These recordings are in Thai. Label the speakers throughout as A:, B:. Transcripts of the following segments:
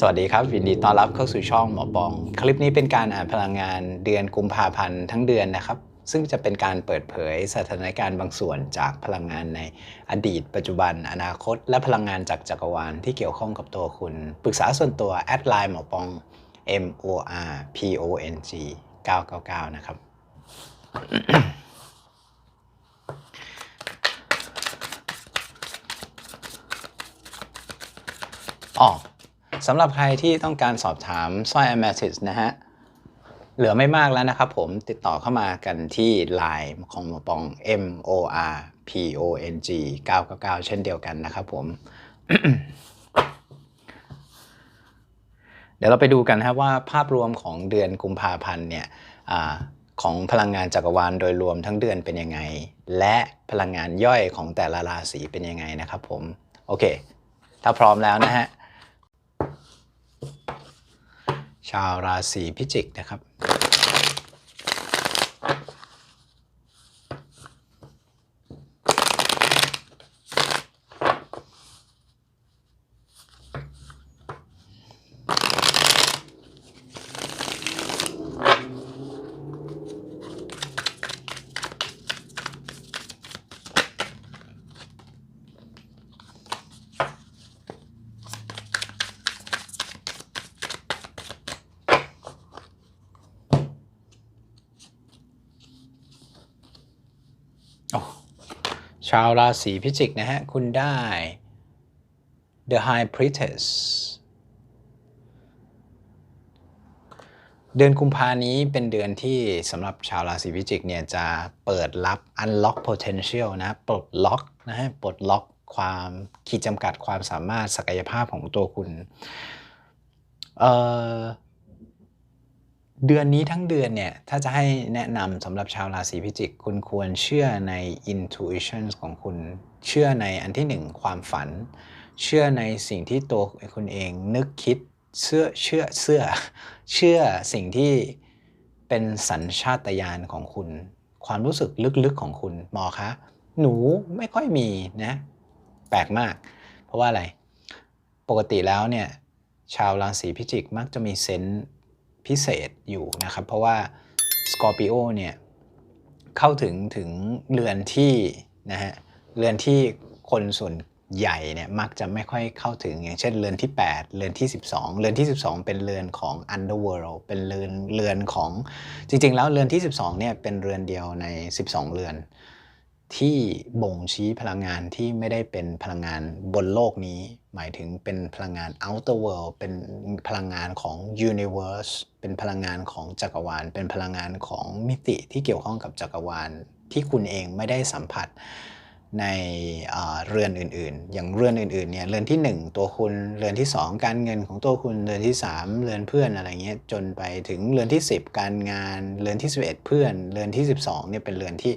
A: สวัสดีครับยินดีต้อนรับเข้าสู่ช่องหมอปอง คลิปนี้เป็นการอ่านพลังงานเดือนกุมภาพันธ์ทั้งเดือนนะครับ ซึ่งจะเป็นการเปิดเผยสถานการณ์บางส่วนจากพลังงานในอดีต ปัจจุบัน อนาคต และพลังงานจากจักรวาลที่เกี่ยวข้องกับตัวคุณ ปรึกษาส่วนตัวแอดไลน์หมอปอง M O R P O N G 999 นะครับอ๋อ สำหรับใครที่ต้องการสอบถามสร้อย a m a t h y s นะฮะ เหลือไม่มากแล้วนะครับผมติดต่อเข้ามากันที่ Line ของหมอปอง M O R P O N G 999 เช่นเดียวกันนะครับผม เดี๋ยวเราไปดูกันครับว่าภาพรวมของเดือนกุมภาพันธ์เนี่ยอของพลังงานจักรวาลโดยรวมทั้งเดือนเป็นยังไง และพลังงานย่อยของแต่ละราศีเป็นยังไงนะครับผม โอเค ถ้าพร้อมแล้วนะฮะ ชาวราศีพิจิกนะครับ ชาวราศีพิจิกนะฮะ คุณได้ The High Priestess เดือนกุมภานี้เป็นเดือนที่สำหรับชาวราศีพิจิกเนี่ยจะเปิดรับ unlock potential นะปลดล็อกนะฮะปลดล็อกความขีดจำกัดความสามารถศักยภาพของตัวคุณ เอ่อ เดือนนี้ทั้งเดือนเนี่ย ถ้าจะให้แนะนำสำหรับชาวราศีพิจิก คุณควรเชื่อใน intuition ของคุณ เชื่อในอันที่หนึ่งความฝัน เชื่อในสิ่งที่ตัวคุณเองนึกคิดเชื่อเชื่อเชื่อเชื่อสิ่งที่เป็นสัญชาตญาณของคุณ ความรู้สึกลึกๆของคุณหมอคะหนูไม่ค่อยมีนะ แปลกมาก เพราะว่าอะไร ปกติแล้วเนี่ย ชาวราศีพิจิกมักจะมีเซนส์ พิเศษอยู่นะครับ เพราะว่าสกอร์ปิโอเนี่ยเข้าถึงถึงเรือนที่นะฮะเรือนที่คนส่วนใหญ่เนี่ยมักจะไม่ค่อยเข้าถึงอย่างเช่นเรือนที่ 8 เรือนที่ 12 เรือนที่ 12 เป็นเรือนของ underworld เป็นเรือนเรือนของจริง ๆ แล้วเรือนที่ 12เนี่ยเป็นเรือนเดียวใน 12 เรือน ที่บ่งชี้พลังงานที่ไม่ได้เป็นพลังงานบนโลกนี้ หมายถึงเป็นพลังงาน outer world เป็นพลังงานของ universe เป็นพลังงานของจักรวาล เป็นพลังงานของมิติที่เกี่ยวข้องกับจักรวาล ที่คุณเองไม่ได้สัมผัส ในเรือนอื่นๆ อย่างเรือนอื่นๆเนี่ยเรือนที่ 1 ตัวคุณเรือนที่ 2 การเงินของตัวคุณเรือนที่ 3 เรือนเพื่อนอะไรเงี้ยจนไปถึงเรือนที่ 10 การงานเรือนที่ 11 เพื่อน เรือนที่ 12เนี่ยเป็นเรือนที่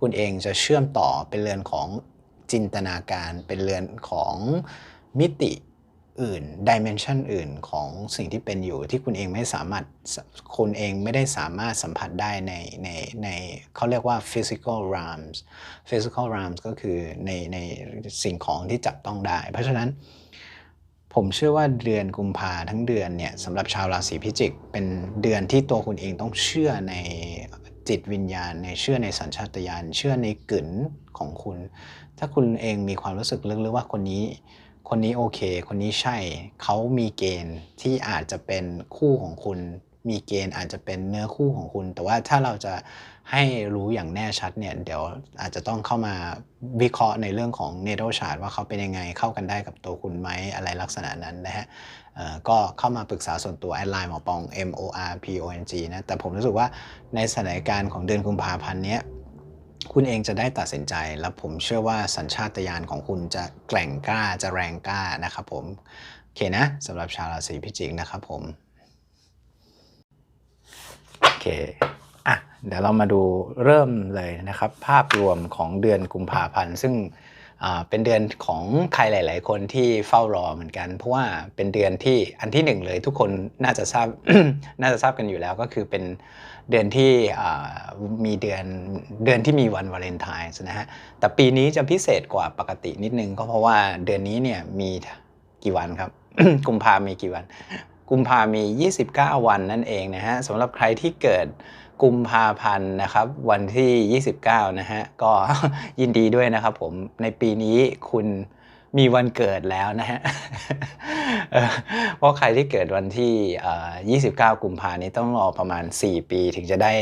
A: คุณเองจะเชื่อมต่อเป็นเรือนของจินตนาการเป็นเรือนของมิติ อื่นดิเมนชันอื่นของสิ่งที่เป็นอยู่ที่คุณเองไม่สามารถคุณเองไม่ได้สามารถสัมผัสได้ในในในเขาเรียกว่า physical realms physical realms ก็คือในในสิ่งของที่จับต้องได้ เพราะฉะนั้นผมเชื่อว่าเดือนกุมภาทั้งเดือนเนี่ยสำหรับชาวราศีพิจิก เป็นเดือนที่ตัวคุณเองต้องเชื่อในจิตวิญญาณ ในเชื่อในสัญชาตญาณเชื่อในกึ๋นของคุณ ถ้าคุณเองมีความรู้สึกลึกๆว่าคนนี้ คนนี้โอเค คนนี้ใช่ เขามีเกณฑ์ที่อาจจะเป็นคู่ของคุณ มีเกณฑ์อาจจะเป็นเนื้อคู่ของคุณ แต่ว่าถ้าเราจะให้รู้อย่างแน่ชัดเนี่ยเดี๋ยวอาจจะต้องเข้ามาวิเคราะห์ในเรื่องของเนโ a ชาร์ตว่าเขาเป็นยังไงเข้ากันได้กับตัวคุณไหมอะไรลักษณะนั้นนะฮะก็เข้ามาปรึกษาส่วนตัวแอดไลน์หมอปอง M O R P O N G นะแต่ผมรู้สึกว่าในสถานการณ์ของเดือนกุมภาพันธ์เนี้ย คุณเองจะได้ตัดสินใจแล้วผมเชื่อว่าสัญชาตญาณของคุณจะแกร่งกล้าจะแรงกล้านะครับผมโอเคนะสำหรับชาวราศีพิจิกนะครับผมโอเคอะเดี๋ยวเรามาดูเริ่มเลยนะครับ ภาพรวมของเดือนกุมภาพันธ์ซึ่ง เป็นเดือนของใครหลาย ๆ คนที่เฝ้ารอเหมือนกัน เพราะว่าเป็นเดือนที่อันที่หนึ่งเลยทุกคนน่าจะทราบน่าจะทราบกันอยู่แล้วก็คือเป็นเดือนที่มีเดือนเดือนที่มีวันวาเลนไทน์นะฮะแต่ปีนี้จะพิเศษกว่าปกตินิดนึงก็เพราะว่าเดือนนี้เนี่ยมีกี่วันครับ กุมภามีกี่วัน กุมภามี 29 วันนั่นเองนะฮะสำหรับใครที่เกิด กุมภาพันธ์นะครับวันที่ 29 นะฮะ ก็ยินดีด้วยนะครับผมในปีนี้คุณมีวันเกิดแล้วนะฮะเพราะใครที่เกิดวันที่เอ่อ29 กุมภานี้ต้องรอประมาณ 4 ปีถึงจะได้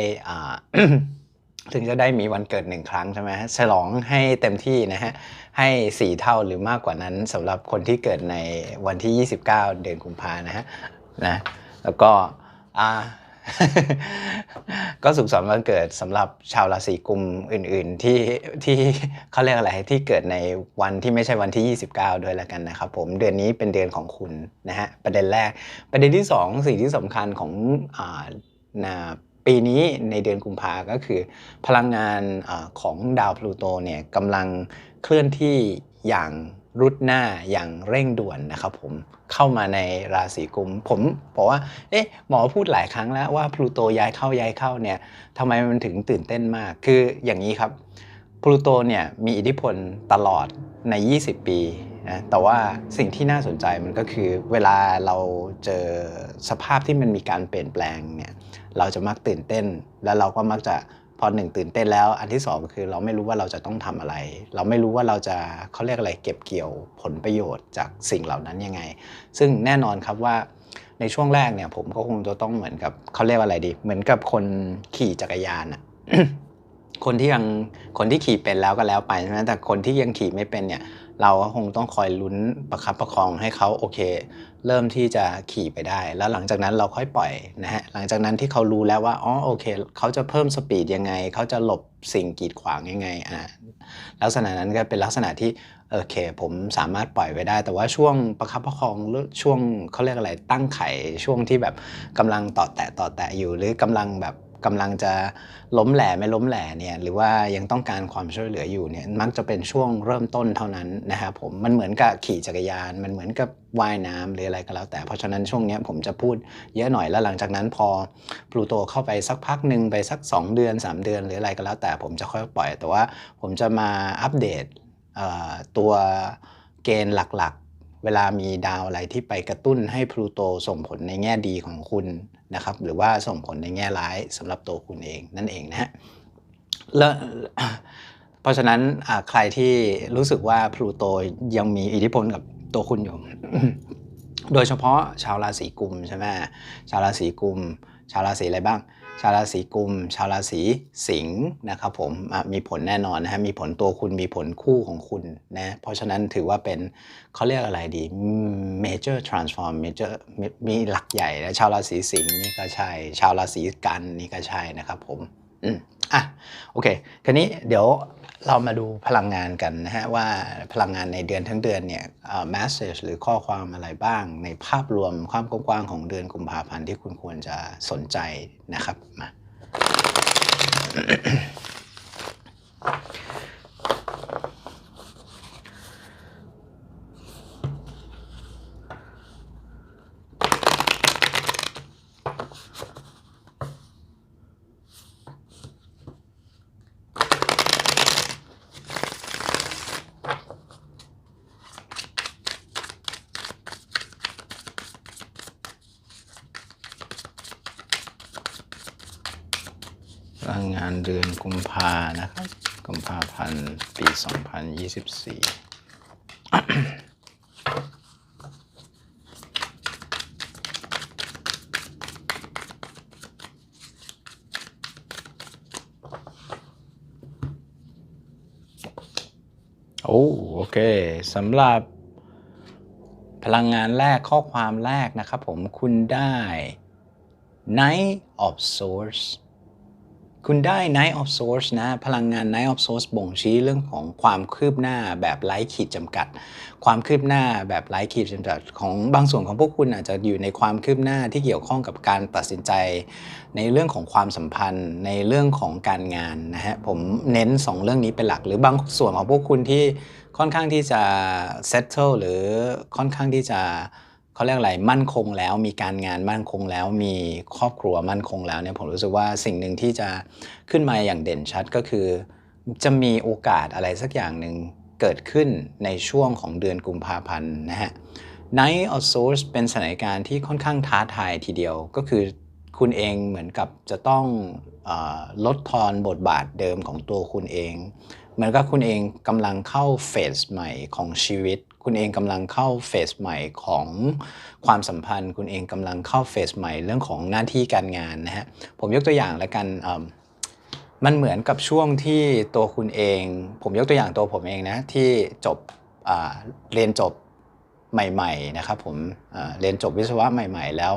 A: ถึงจะได้มีวันเกิดหนึ่งครั้งใช่ไหมฉลองให้เต็มที่นะฮะ ให้ 4 เท่าหรือมากกว่านั้นสำหรับคนที่เกิดในวันที่ 29 เดือนกุมภานะฮะนะแล้วก็อ่า ก็สุขสันต์วันเกิดสำหรับชาวราศีกุมอื่น ๆ ที่ที่เขาเรียกอะไรที่เกิดในวันที่ไม่ใช่วันที่ 29 ด้วยแล้วกันนะครับผมเดือนนี้เป็นเดือนของคุณนะฮะประเด็นแรก ประเด็นที่ 2 สิ่งที่สำคัญของอ่านะปีนี้ในเดือนกุมภาก็คือ พลังงานอของดาวพลูโตเนี่ยกำลังเคลื่อนที่อย่าง รุดหน้าอย่างเร่งด่วนนะครับผมเข้ามาในราศีกุม ผมบอกว่าเอ๊ะหมอพูดหลายครั้งแล้วว่าพลูโตย้ายเข้าย้ายเข้าเนี่ยทำไมมันถึงตื่นเต้นมาก คืออย่างนี้ครับพลูโตเนี่ยมีอิทธิพลตลอดใน 20 ปีนะแต่ว่าสิ่งที่น่าสนใจมันก็คือเวลาเราเจอสภาพที่มันมีการเปลี่ยนแปลงเนี่ยเราจะมักตื่นเต้น แล้วเราก็มักจะ พอหนึ่งตื่นเต้นแล้ว อันที่สองคือเราไม่รู้ว่าเราจะต้องทำอะไร เราไม่รู้ว่าเราจะเขาเรียกอะไรเก็บเกี่ยวผลประโยชน์จากสิ่งเหล่านั้นยังไง ซึ่งแน่นอนครับว่าในช่วงแรกเนี่ยผมก็คงจะต้องเหมือนกับเขาเรียกว่าอะไรดี เหมือนกับคนขี่จักรยานอะคนที่ยังคนที่ขี่เป็นแล้วก็แล้วไปใช่ไหมแต่คนที่ยังขี่ไม่เป็นเนี่ย เราก็คงต้องคอยลุ้นประคับประคองให้เขาโอเค เริ่มที่จะขี่ไปได้ แล้วหลังจากนั้นเราค่อยปล่อยนะฮะหลังจากนั้นที่เขารู้แล้วว่าอ๋อโอเค เขาจะเพิ่มสปีดยังไง เขาจะหลบสิ่งกีดขวางยังไงอ่าลักษณะนั้นก็เป็นลักษณะที่โอเค ผมสามารถปล่อยไว้ได้ แต่ว่าช่วงประคับประคองหรือช่วงเขาเรียกอะไรตั้งไข่ช่วงที่แบบกำลังต่อแตะต่อแตะอยู่หรือกำลังแบบ กำลังจะล้มแหล่ไม่ล้มแหล่เนี่ยหรือว่ายังต้องการความช่วยเหลืออยู่เนี่ยมักจะเป็นช่วงเริ่มต้นเท่านั้นนะครับผมมันเหมือนกับขี่จักรยาน มันเหมือนกับว่ายน้ำหรืออะไรก็แล้ว แต่เพราะฉะนั้นช่วงนี้ผมจะพูดเยอะหน่อยแล้วหลังจากนั้นพอพลูโตเข้าไปสักพักหนึ่งไปสัก 2 เดือน 3 เดือน หรืออะไรก็แล้วแต่ผมจะค่อยปล่อย แต่ว่าผมจะมาอัปเดตตัวเกณฑ์หลัก เวลามีดาวอะไรที่ไปกระตุ้นให้พลูโตส่งผลในแง่ดีของคุณนะครับ หรือว่าส่งผลในแง่ร้ายสำหรับตัวคุณเองนั่นเองนะฮะแล้วเพราะฉะนั้นใครที่รู้สึกว่าพลูโตยังมีอิทธิพลกับตัวคุณอยู่ โดยเฉพาะชาวราศีกุมใช่ไหมชาวราศีกุม ชาวราศีอะไรบ้าง ชาวราศีกุม ชาวราศีสิงห์นะครับผมมีผลแน่นอนนะฮะมีผลตัวคุณมีผลคู่ของคุณนะเพราะฉะนั้นถือว่าเป็นเขาเรียกอะไรดี major transform major มีมีหลักใหญ่นะชาวราศีสิงห์นี่ก็ใช่ ชาวราศีกันนี่ก็ใช่นะครับผมอืมอะโอเคคันนี้เดี๋ยว เรามาดูพลังงานกันนะฮะว่าพลังงานในเดือนทั้งเดือนเนี่ยเอ่อ message หรือข้อความอะไรบ้าง ในภาพรวมความกว้างของเดือนกุมภาพันธ์ที่คุณควรจะสนใจนะครับมา พลังงานเดือนกุมภานะครับ กุมภาพันธ์ปี 2024โอ้โอเคสำหรับพลังงานแรกข้อความแรกนะครับผมคุณได้ night of Swords คุณได้ Night of Swords นะ พลังงาน Night of Swords บ่งชี้เรื่องของความคืบหน้าแบบไร้ขีดจำกัด ความคืบหน้าแบบไร้ขีดจำกัดของบางส่วนของพวกคุณอาจจะอยู่ในความคืบหน้าที่เกี่ยวข้องกับการตัดสินใจ ในเรื่องของความสัมพันธ์ ในเรื่องของการงานนะฮะ ผมเน้น 2 เรื่องนี้เป็นหลัก หรือบางส่วนของพวกคุณที่ค่อนข้างที่จะ settle หรือค่อนข้างที่จะ เขาเรียกอะไรมั่นคงแล้วมีการงานมั่นคงแล้วมีครอบครัวมั่นคงแล้วเนี่ยผมรู้สึกว่าสิ่งหนึ่งที่จะขึ้นมาอย่างเด่นชัดก็คือ จะมีโอกาสอะไรสักอย่างหนึ่งเกิดขึ้นในช่วงของเดือนกุมภาพันธ์นะฮะ Night of Swords เป็นสถานการณ์ที่ค่อนข้างท้าทายทีเดียวก็คือคุณเองเหมือนกับจะต้องอลดทอนบทบาทเดิมของตัวคุณเอง เหมือนกับคุณเองกำลังเข้าเฟสใหม่ของชีวิต คุณเองกำลังเข้าเฟสใหม่ของความสัมพันธ์ คุณเองกำลังเข้าเฟสใหม่เรื่องของหน้าที่การงานนะฮะผมยกตัวอย่างล้วกันมันเหมือนกับช่วงที่ตัวคุณเอง ผมยกตัวอย่างตัวผมเองนะที่จบเรียนจบใหม่ ๆ นะครับผมเรียนจบวิศวะใหม่ ๆ แล้ว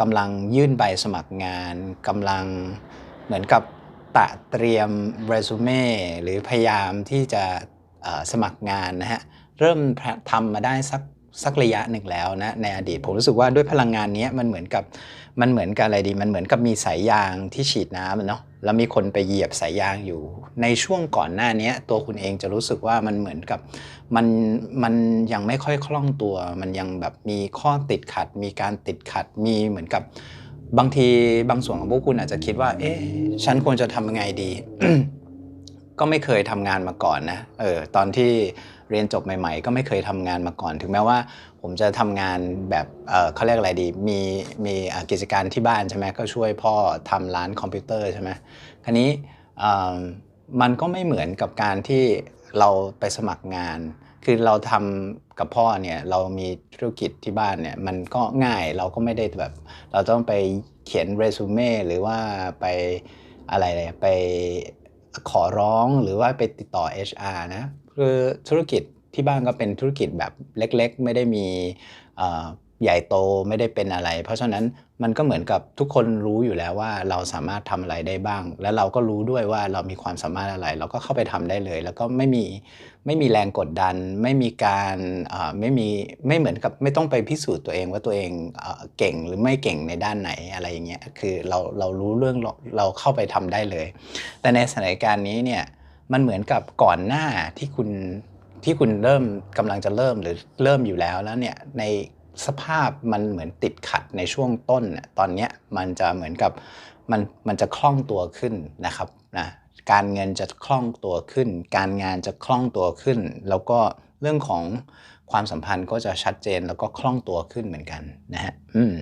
A: กำลังยื่นใบสมัครงานกำลังเหมือนกับตะเตรียมเรซูเม่หรือพยายามที่จะสมัครงานนะฮะ เริ่มทำมาได้สักสักระยะหนึ่งแล้วนะในอดีตผมรู้สึกว่าด้วยพลังงานนี้มันเหมือนกับมันเหมือนกับอะไรดี มันเหมือนกับมีสายยางที่ฉีดน้ำเนาะแล้วมีคนไปเหยียบสายยางอยู่ ในช่วงก่อนหน้านี้ตัวคุณเองจะรู้สึกว่ามันเหมือนกับมันมันยังไม่ค่อยคล่องตัว มันยังแบบมีข้อติดขัด มีการติดขัดมีเหมือนกับบางทีบางส่วนของพวกคุณอาจจะคิดว่า เอ๊ะฉันควรจะทำยังไงดี ก็ไม่เคยทำงานมาก่อนนะเออตอนที่เรียนจบใหม่ ๆ ก็ไม่เคยทำงานมาก่อน ถึงแม้ว่าผมจะทำงานแบบเออเขาเรียกอะไรดี มีมีกิจการที่บ้านใช่ไหมก็ช่วยพ่อทำร้านคอมพิวเตอร์ใช่ไหมคราวนี้มันก็ไม่เหมือนกับการที่เราไปสมัครงาน คือเราทำกับพ่อเนี่ยเรามีธุรกิจที่บ้านเนี่ยมันก็ง่ายเราก็ไม่ได้แบบ เราต้องไปเขียนเรซูเม่หรือว่าไปอะไรเลยไป ขอร้องหรือว่าไปติดต่อ HR นะคือธุรกิจที่บ้านก็เป็นธุรกิจแบบเล็กๆ ไม่ได้มี ใหญ่โตไม่ได้เป็นอะไร เพราะฉะนั้นมันก็เหมือนกับทุกคนรู้อยู่แล้วว่าเราสามารถทำอะไรได้บ้าง และเราก็รู้ด้วยว่าเรามีความสามารถอะไร เราก็เข้าไปทำได้เลย แล้วก็ไม่มีไม่มีแรงกดดัน ไม่มีการไม่มีไม่เหมือนกับไม่ต้องไปพิสูจน์ตัวเองว่าตัวเองเก่งหรือไม่เก่งในด้านไหนอะไรอย่างเงี้ยคือเราเรารู้เรื่องเราเราเข้าไปทำได้เลย แต่ในสถานการณ์นี้เนี่ยมันเหมือนกับก่อนหน้าที่คุณที่คุณเริ่มกำลังจะเริ่มหรือเริ่มอยู่แล้วแล้วเนี่ยใน สภาพมันเหมือนติดขัดในช่วงต้นตอนนี้มันจะเหมือนกับมันมันจะคล่องตัวขึ้นนะครับนะการเงินจะคล่องตัวขึ้น การงานจะคล่องตัวขึ้น แล้วก็เรื่องของความสัมพันธ์ก็จะชัดเจนแล้วก็คล่องตัวขึ้นเหมือนกันนะฮะอืม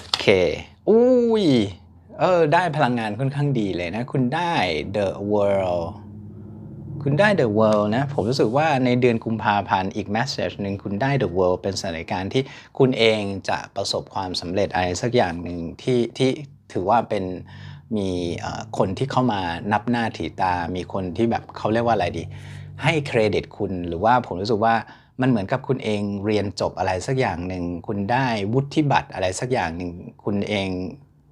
A: โอเคอุ้ยเออได้พลังงานค่อนข้างดีเลยนะ คุณได้ The World คุณได้ The World นะ ผมรู้สึกว่าในเดือนกุมภาพันธ์อีก message หนึ่งคุณได้ The World เป็นสถานการณ์ที่คุณเองจะประสบความสำเร็จอะไรสักอย่างหนึ่งที่ที่ถือว่าเป็นมีคนที่เข้ามานับหน้าถือตา มีคนที่แบบเขาเรียกว่าอะไรดี ให้เครดิตคุณหรือว่าผมรู้สึกว่ามันเหมือนกับคุณเองเรียนจบอะไรสักอย่างหนึ่ง คุณได้วุฒิบัตรอะไรสักอย่างหนึ่ง คุณเอง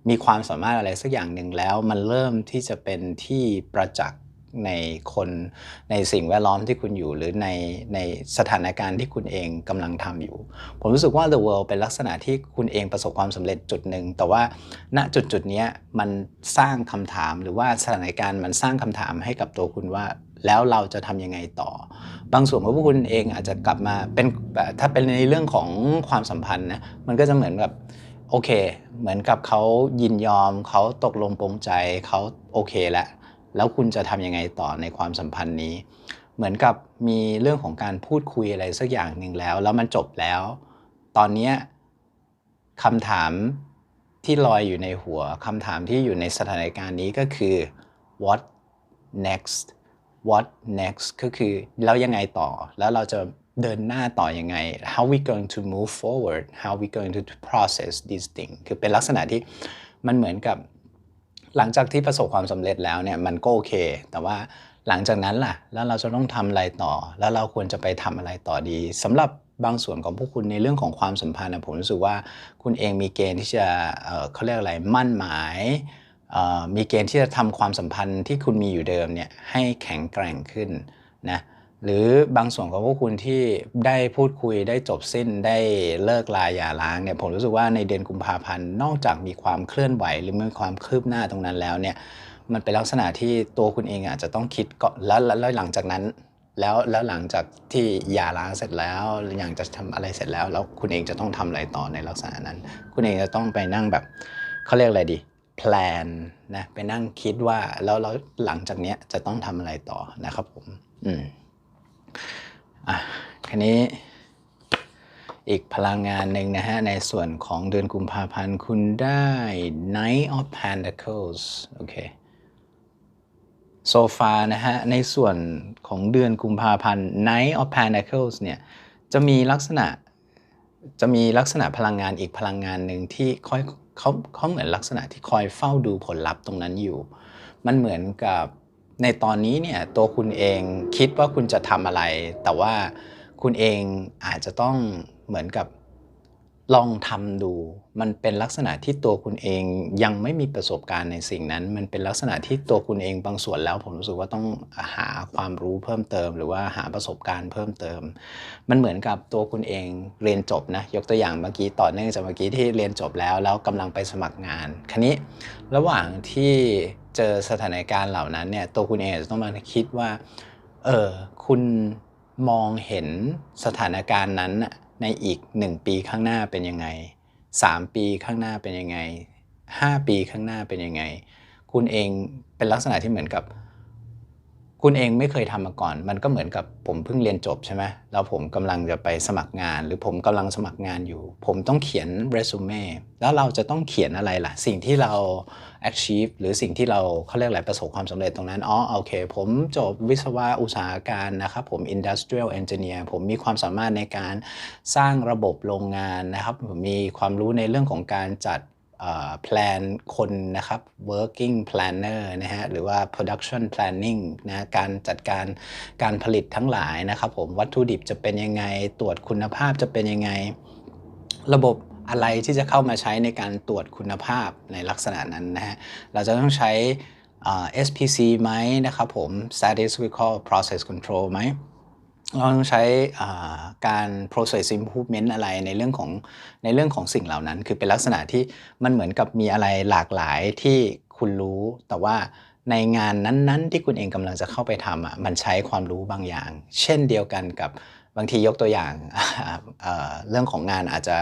A: มีความสามารถอะไรสักอย่างหนึ่งแล้วมันเริ่มที่จะเป็นที่ประจักษ์ ในคนในสิ่งแวดล้อมที่คุณอยู่ หรือในในสถานการณ์ที่คุณเองกำลังทำอยู่ ผมรู้สึกว่า The World เป็นลักษณะที่คุณเองประสบความสำเร็จจุดหนึ่ง แต่ว่าณจุดจุดนี้มันสร้างคำถามหรือว่าสถานการณ์มันสร้างคำถามให้กับตัวคุณว่าแล้วเราจะทำยังไงต่อ บางส่วนของพวกคุณเองอาจจะกลับมาเป็นถ้าเป็นในเรื่องของความสัมพันธ์นะมันก็จะเหมือนแบบโอเค เหมือนกับเขายินยอมเขาตกลงปรงใจเขาโอเคแล้ว แล้วคุณจะทำยังไงต่อในความสัมพันธ์นี้ เหมือนกับมีเรื่องของการพูดคุยอะไรสักอย่างหนึ่งแล้ว แล้วมันจบแล้ว ตอนนี้คำถามที่ลอยอยู่ในหัวคำถามที่อยู่ในสถานการณ์นี้ก็คือ what next what next ก็คือแล้วยังไงต่อ แล้วเราจะเดินหน้าต่อยังไง how we going to move forward how we going to process this thing คือเป็นลักษณะที่มันเหมือนกับ หลังจากที่ประสบความสำเร็จแล้วเนี่ยมันก็โอเค แต่ว่าหลังจากนั้นล่ะ แล้วเราจะต้องทำอะไรต่อ แล้วเราควรจะไปทำอะไรต่อดีสำหรับบางส่วนของพวกคุณในเรื่องของความสัมพันธ์ผมรู้สึกว่าคุณเองมีเกณฑ์ที่จะเเขาเรียกอะไรมั่นหมายมีเกณฑ์ที่จะทำความสัมพันธ์ที่คุณมีอยู่เดิมเนี่ยให้แข็งแกร่งขึ้นนะ หรือบางส่วนของพวกคุณที่ได้พูดคุยได้จบสิ้นได้เลิกลาหย่าร้างเนี่ยผมรู้สึกว่าในเดือนกุมภาพันธ์นอกจากมีความเคลื่อนไหวหรือมีความคืบหน้าตรงนั้นแล้วเนี่ยมันเป็นลักษณะที่ตัวคุณเองอาจจะต้องคิดก่อนแล้วแล้วหลังจากนั้น แล้วแล้วหลังจากที่หย่าร้างเสร็จแล้วอย่างจะทำอะไรเสร็จแล้ว แล้วคุณเองจะต้องทำอะไรต่อในลักษณะนั้น คุณเองจะต้องไปนั่งแบบเขาเรียกอะไรดีแพลนนะไปนั่งคิดว่าแล้วแล้วหลังจากเนี้ยจะต้องทำอะไรต่อนะครับผม อืม นนี้อีกพลังงานหนึ่งนะฮะ ในส่วนของเดือนกุมภาพันธ์คุณได้ Knight of Pentacles โอเคโซฟานะฮะ ในส่วนของเดือนกุมภาพันธ์ Knight of Pentacles เนี่ยจะมีลักษณะจะมีลักษณะพลังงานอีกพลังงานหนึ่งที่คอยเขาเขาเหมือนลักษณะที่คอยเฝ้าดูผลลัพธ์ตรงนั้นอยู่ มันเหมือนกับในตอนนี้เนี่ยตัวคุณเองคิดว่าคุณจะทำอะไร แต่ว่า คุณเองอาจจะต้องเหมือนกับลองทำดู มันเป็นลักษณะที่ตัวคุณเองยังไม่มีประสบการณ์ในสิ่งนั้น มันเป็นลักษณะที่ตัวคุณเองบางส่วนแล้ว ผมรู้สึกว่าต้องหาความรู้เพิ่มเติม หรือว่าหาประสบการณ์เพิ่มเติม มันเหมือนกับตัวคุณเองเรียนจบนะ ยกตัวอย่างเมื่อกี้ต่อเนื่องจากเมื่อกี้ที่เรียนจบแล้ว แล้วกำลังไปสมัครงานคันนี้ระหว่างที่เจอสถานการณ์เหล่านั้นเนี่ย ตัวคุณเองจะต้องมาคิดว่า เออ คุณ มองเห็นสถานการณ์นั้นในอีก 1 ปีข้างหน้าเป็นยังไง 3 ปีข้างหน้าเป็นยังไง 5 ปีข้างหน้าเป็นยังไง คุณเองเป็นลักษณะที่เหมือนกับ คุณเองไม่เคยทำมาก่อน มันก็เหมือนกับผมเพิ่งเรียนจบใช่ไหมแล้วผมกำลังจะไปสมัครงาน หรือผมกำลังสมัครงานอยู่ ผมต้องเขียนเรซูเม่แล้วเราจะต้องเขียนอะไรล่ะ สิ่งที่เรา achieve หรือสิ่งที่เราเขาเรียกอะไรประสบความสำเร็จตรงนั้น อ๋อ โอเค ผมจบวิศวะอุตสาหการนะครับ ผม industrial engineer ผมมีความสามารถในการสร้างระบบโรงงานนะครับ ผมมีความรู้ในเรื่องของการจัด แพลนคนนะครับ working planner นะฮะหรือว่า production planning นะการจัดการการผลิตทั้งหลายนะครับผมวัตถุดิบจะเป็นยังไง ตรวจคุณภาพจะเป็นยังไง ระบบอะไรที่จะเข้ามาใช้ในการตรวจคุณภาพในลักษณะนั้นนะฮะเราจะต้องใช้ SPC ไหมนะครับผม Statistical Process Control ไหม เราต้องใช้การ process improvement อะไรในเรื่องของในเรื่องของสิ่งเหล่านั้น คือเป็นลักษณะที่มันเหมือนกับมีอะไรหลากหลายที่คุณรู้ แต่ว่าในงานนั้นๆ ที่คุณเองกำลังจะเข้าไปทำอะมันใช้ความรู้บางอย่าง เช่นเดียวกันกับบางทียกตัวอย่างเรื่องของงานอาจจะ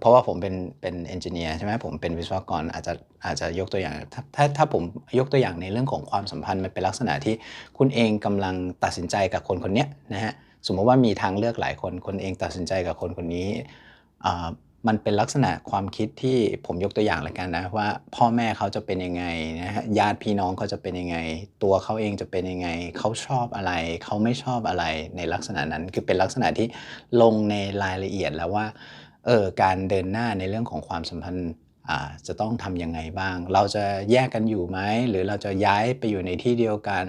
A: เพราะว่าผมเป็นเป็นเอนจิเนียร์ใช่ไหมผมเป็นวิศวกรอาจจะอาจจะยกตัวอย่าง ถ้าถ้าถ้าผมยกตัวอย่างในเรื่องของความสัมพันธ์มันเป็นลักษณะที่คุณเองกำลังตัดสินใจกับคนคนนี้นะฮะสมมติว่ามีทางเลือกหลายคนคนเองตัดสินใจกับคนคนนี้มันเป็นลักษณะความคิดที่ผมยกตัวอย่างล้วกันนะว่าพ่อแม่เขาจะเป็นยังไงนะฮะญาติพี่น้องเขาจะเป็นยังไง ตัวเขาเองจะเป็นยังไง เขาชอบอะไร เขาไม่ชอบอะไรในลักษณะนั้น คือเป็นลักษณะที่ลงในรายละเอียดแล้วว่า เออการเดินหน้าในเรื่องของความสัมพันธ์จะต้องทำยังไงบ้าง เราจะแยกกันอยู่ไหม หรือเราจะย้ายไปอยู่ในที่เดียวกัน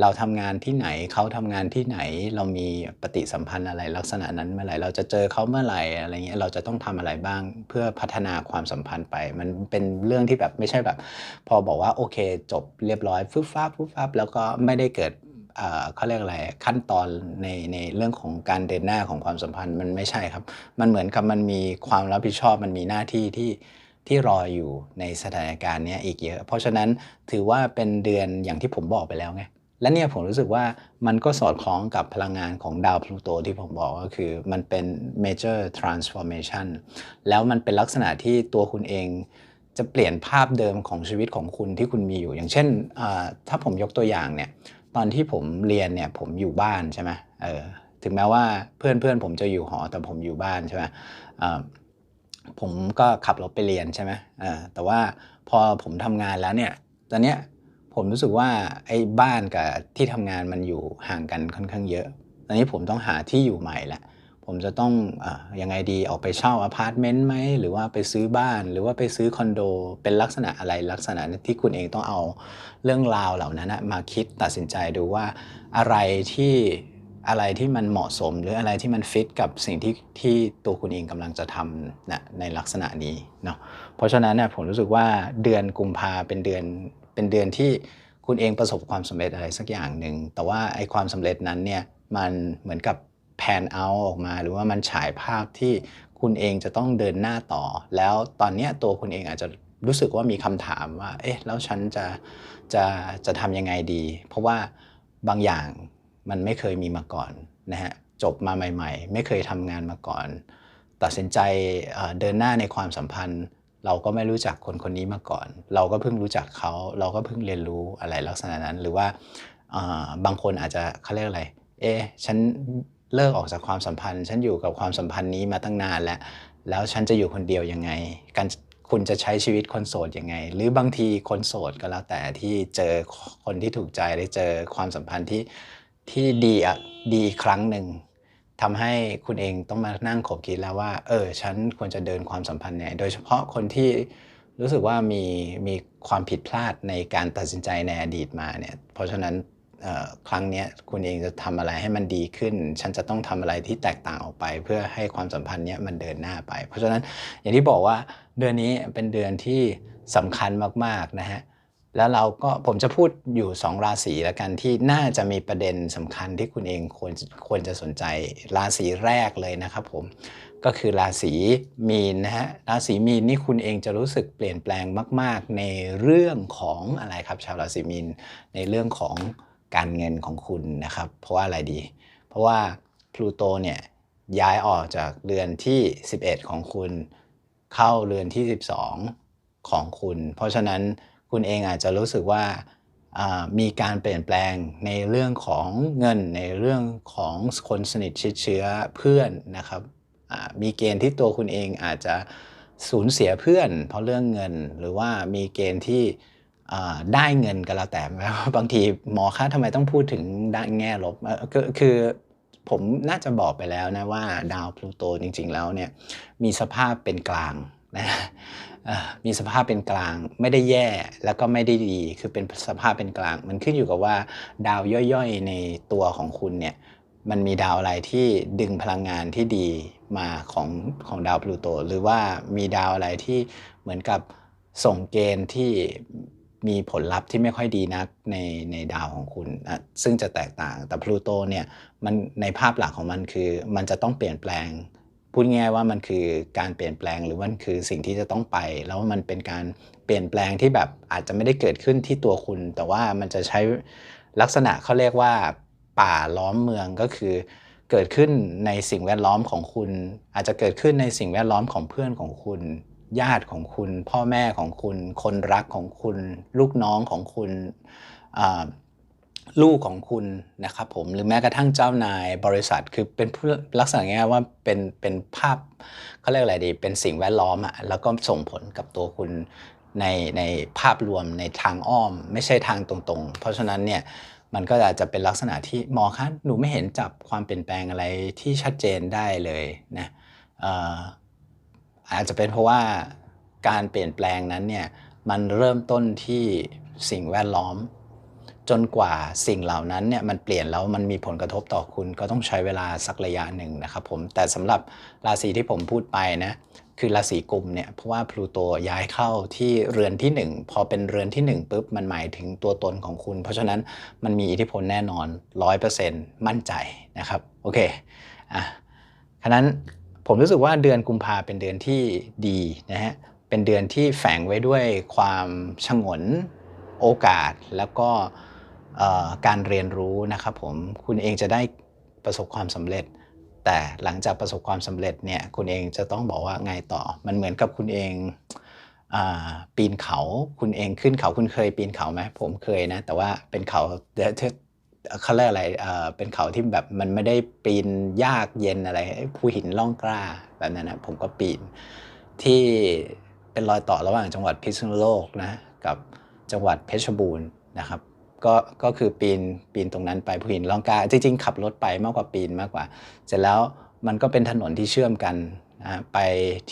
A: เราทำงานที่ไหน เขาทำงานที่ไหน เรามีปฏิสัมพันธ์อะไรลักษณะนั้นเมื่อไหร่ เราจะเจอเขาเมื่อไหร่อะไรเงี้ย เราจะต้องทำอะไรบ้างเพื่อพัฒนาความสัมพันธ์ไป มันเป็นเรื่องที่แบบไม่ใช่แบบ พอบอกว่าโอเค จบเรียบร้อยฟึบฟ้าฟึบฟ้าแล้วก็ไม่ได้เกิด เขาเรียกอะไรขั้นตอนในในเรื่องของการเดินหน้าของความสัมพันธ์มันไม่ใช่ครับ มันเหมือนกับมันมีความรับผิดชอบมันมีหน้าที่ที่ที่รออยู่ในสถานการณ์นี้อีกเยอะ เพราะฉะนั้นถือว่าเป็นเดือนอย่างที่ผมบอกไปแล้วไงและเนี่ยผมรู้สึกว่ามันก็สอดคล้องกับพลังงานของดาวพลูโตที่ผมบอกก็คือมันเป็น major transformation แล้วมันเป็นลักษณะที่ตัวคุณเองจะเปลี่ยนภาพเดิมของชีวิตของคุณที่คุณมีอยู่ อย่างเช่นถ้าผมยกตัวอย่างเนี่ย ตอนที่ผมเรียนเนี่ยผมอยู่บ้านใช่ไหมเออถึงแม้ว่าเพื่อนเพื่อนผมจะอยู่หอแต่ผมอยู่บ้านใช่ไหมผมก็ขับรถไปเรียนใช่ไหมอ่าแต่ว่าพอผมทำงานแล้วเนี่ย ตอนเนี้ยผมรู้สึกว่าไอ้บ้านกับที่ทำงานมันอยู่ห่างกันค่อนข้างเยอะ ตอนนี้ผมต้องหาที่อยู่ใหม่แหละ ผมจะต้องอยังไงดีออกไปเช่าอพาร์ตเมนต์ไหมหรือว่าไปซื้อบ้านหรือว่าไปซื้อคอนโด เป็นลักษณะอะไรลักษณะที่คุณเองต้องเอาเรื่องราวเหล่านั้นมาคิดตัดสินใจดูว่าอะไรที่อะไรที่มันเหมาะสม หรืออะไรที่มันฟิตกับสิ่งที่ที่ตัวคุณเองกำลังจะทำนะในลักษณะนี้เนาะเพราะฉะนั้นเนี่ยผมรู้สึกว่าเดือนกุมภาเป็นเดือนเป็นเดือนที่คุณเองประสบความสำเร็จอะไรสักอย่างหนึ่งแต่ว่าไอ้ความสำเร็จนั้นเนี่ยมันเหมือนกับ แพนเอาออกมา หรือว่ามันฉายภาพที่คุณเองจะต้องเดินหน้าต่อ แล้วตอนนี้ตัวคุณเองอาจจะรู้สึกว่ามีคำถามว่า เอ๊ะ แล้วฉันจะจะจะทำยังไงดี เพราะว่าบางอย่างมันไม่เคยมีมาก่อนนะฮะจบมาใหม่ ๆ ไม่เคยทำงานมาก่อน ตัดสินใจเดินหน้าในความสัมพันธ์ เราก็ไม่รู้จักคนคนนี้มาก่อน เราก็เพิ่งรู้จักเขา เราก็เพิ่งเรียนรู้อะไรลักษณะนั้น หรือว่าบางคนอาจจะเขาเรียกอะไร เอ๊ะฉัน เลิกออกจากความสัมพันธ์ ฉันอยู่กับความสัมพันธ์นี้มาตั้งนานแล้ว แล้วฉันจะอยู่คนเดียวยังไง การคุณจะใช้ชีวิตคนโสดยังไง หรือบางทีคนโสดก็แล้วแต่ที่เจอคนที่ถูกใจได้เจอความสัมพันธ์ที่ที่ดีอะดีครั้งหนึ่งทำให้คุณเองต้องมานั่งขบคิดแล้วว่า เออ ฉันควรจะเดินความสัมพันธ์เนี่ย โดยเฉพาะคนที่รู้สึกว่ามีมีความผิดพลาดในการตัดสินใจในอดีตมาเนี่ย เพราะฉะนั้น ครั้งนี้คุณเองจะทำอะไรให้มันดีขึ้น ฉันจะต้องทำอะไรที่แตกต่างออกไป เพื่อให้ความสัมพันธ์นี้มันเดินหน้าไป เพราะฉะนั้นอย่างที่บอกว่าเดือนนี้เป็นเดือนที่สำคัญมากๆนะฮะแล้วเราก็ผมจะพูดอยู่ 2 ราศีแล้วกันที่น่าจะมีประเด็นสำคัญที่คุณเองควรควรจะสนใจราศีแรกเลยนะครับผมก็คือราศีมีนนะฮะราศีมีนนี่คุณเองจะรู้สึกเปลี่ยนแปลงมาก ๆ ในเรื่องของอะไรครับ ชาวราศีมีนในเรื่องของ การเงินของคุณนะครับ เพราะว่าอะไรดี เพราะว่าพลูโตเนี่ยย้ายออกจากเรือนที่ 11 ของคุณ เข้าเรือนที่ 12 ของคุณ เพราะฉะนั้นคุณเองอาจจะรู้สึกว่ามีการเปลี่ยนแปลงในเรื่องของเงินในเรื่องของคนสนิทชิดเชื้อเพื่อนนะครับมีเกณฑ์ที่ตัวคุณเองอาจจะสูญเสียเพื่อน เพราะเรื่องเงิน หรือว่ามีเกณฑ์ที่ ได้เงินก็แล้วแต่บางทีหมอคะทำไมต้องพูดถึงด้านแง่ลบก็คือผมน่าจะบอกไปแล้วนะว่าดาวพลูโตจริง ๆ แล้วเนี่ยมีสภาพเป็นกลางนะมีสภาพเป็นกลางไม่ได้แย่แล้วก็ไม่ได้ดี คือเป็นสภาพเป็นกลาง มันขึ้นอยู่กับว่าดาวย่อยๆ ในตัวของคุณเนี่ยมันมีดาวอะไรที่ดึงพลังงานที่ดีมาของของดาวพลูโต หรือว่ามีดาวอะไรที่เหมือนกับส่งเกณฑ์ที่ มีผลลัพธ์ที่ไม่ค่อยดีนักในในดาวของคุณนะซึ่งจะแตกต่างแต่พลูโตเนี่ยมันในภาพหลักของมันคือ มันจะต้องเปลี่ยนแปลง พูดง่ายว่ามันคือการเปลี่ยนแปลงหรือมันคือสิ่งที่จะต้องไป แล้วมันเป็นการเปลี่ยนแปลงที่แบบอาจจะไม่ได้เกิดขึ้นที่ตัวคุณ แต่ว่ามันจะใช้ลักษณะเขาเรียกว่า ป่าล้อมเมืองก็คือเกิดขึ้นในสิ่งแวดล้อมของคุณ อาจจะเกิดขึ้นในสิ่งแวดล้อมของเพื่อนของคุณ ญาติของคุณ พ่อแม่ของคุณ คนรักของคุณ ลูกน้องของคุณลูกของคุณนะครับผมหรือแม้กระทั่งเจ้านายบริษัทคือเป็นลักษณะง่ายว่าเป็นเป็นภาพเขาเรียกอะไรดี เป็นสิ่งแวดล้อมอะแล้วก็ส่งผลกับตัวคุณในในภาพรวมในทางอ้อม ไม่ใช่ทางตรงๆ เพราะฉะนั้นเนี่ยมันก็อาจจะเป็นลักษณะที่หมอคะหนูไม่เห็นจับความเปลี่ยนแปลงอะไรที่ชัดเจนได้เลยนะ อาจจะเป็นเพราะว่าการเปลี่ยนแปลงนั้นเนี่ยมันเริ่มต้นที่สิ่งแวดล้อม จนกว่าสิ่งเหล่านั้นเนี่ยมันเปลี่ยนแล้วมันมีผลกระทบต่อคุณก็ต้องใช้เวลาสักระยะหนึ่งนะครับผมแต่สำหรับราศีที่ผมพูดไปนะคือราศีกุมเนี่ยเพราะว่าพลูโตย้ายเข้าที่เรือนที่ 1 พอเป็นเรือนที่1ปุ๊บมันหมายถึงตัวตนของคุณ เพราะฉะนั้นมันมีอิทธิพลแน่นอน 100%มั่นใจนะครับ โอเคอะฉะนั้น ผมรู้สึกว่าเดือนกุมภาเป็นเดือนที่ดีนะฮะเป็นเดือนที่แฝงไว้ด้วยความชงนโอกาสแล้วก็การเรียนรู้นะครับผมคุณเองจะได้ประสบความสำเร็จ แต่หลังจากประสบความสำเร็จเนี่ยคุณเองจะต้องบอกว่าไงต่อ มันเหมือนกับคุณเองปีนเขาคุณเองขึ้นเขาคุณเคยปีนเขาไหมผมเคยนะ แต่ว่าเป็นเขา เขาเรียกอะไรเป็นเขาที่แบบมันไม่ได้ปีนยากเย็นอะไรภูหินล่องกล้าแบบนั้นนะผมก็ปีนที่เป็นรอยต่อระหว่างจังหวัดพิษณุโลกนะกับจังหวัดเพชรบูรณ์นะครับก็ก็คือปีนปีนตรงนั้นไปภูหินล่องกล้าจริงๆขับรถไปมากกว่าปีนมากกว่า เสร็จแล้วมันก็เป็นถนนที่เชื่อมกันนะไป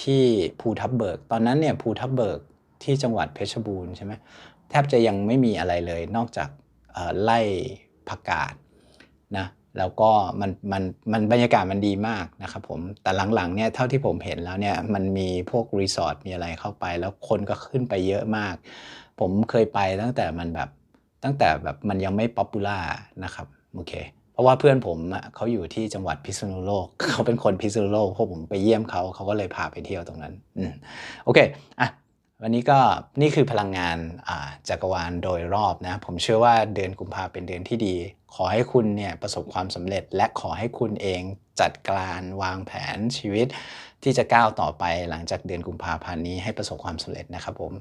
A: ที่ภูทับเบิก ตอนนั้นเนี่ยภูทับเบิกที่จังหวัดเพชรบูรณ์ใช่ไหมแทบจะยังไม่มีอะไรเลยนอกจากไล่ ผักกาดนะแล้วก็มันมันมันบรรยากาศมันดีมากนะครับผมแต่หลังๆเนี่ยเท่าที่ผมเห็นแล้วเนี่ยมันมีพวกรีสอร์ทมีอะไรเข้าไป แล้วคนก็ขึ้นไปเยอะมาก ผมเคยไปตั้งแต่มันแบบตั้งแต่แบบมันยังไม่ป๊อปปูล่านะครับโอเคเพราะว่าเพื่อนผมเขาอยู่ที่จังหวัดพิษณุโลกเขาเป็นคนพิษณุโลกพวกผมไปเยี่ยมเขาเขาก็เลยพาไปเที่ยวตรงนั้นอืโอเคอะ วันนี้ก็นี่คือพลังงานจักรวาลโดยรอบนะ ผมเชื่อว่าเดือนกุมภาเป็นเดือนที่ดี ขอให้คุณเนี่ยประสบความสำเร็จ และขอให้คุณเองจัดการวางแผนชีวิต ที่จะก้าวต่อไปหลังจากเดือนกุมภาพันธ์นี้ให้ประสบความสำเร็จนะครับผม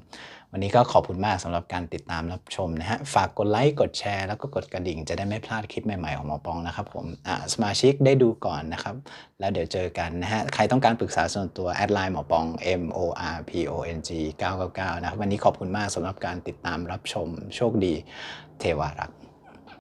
A: วันนี้ก็ขอบคุณมากสำหรับการติดตามรับชมนะฮะ ฝากกดไลค์ กดแชร์ แล้วก็กดกระดิ่งจะได้ไม่พลาดคลิปใหม่ๆของหมอปองนะครับผมอ่าสมาชิกได้ดูก่อนนะครับ แล้วเดี๋ยวเจอกันนะฮะ ใครต้องการปรึกษาส่วนตัวแอดไลน์หมอปอง M O R P O N G 999 นะครับ วันนี้ขอบคุณมากสำหรับการติดตามรับชม โชคดี เทวารักษ์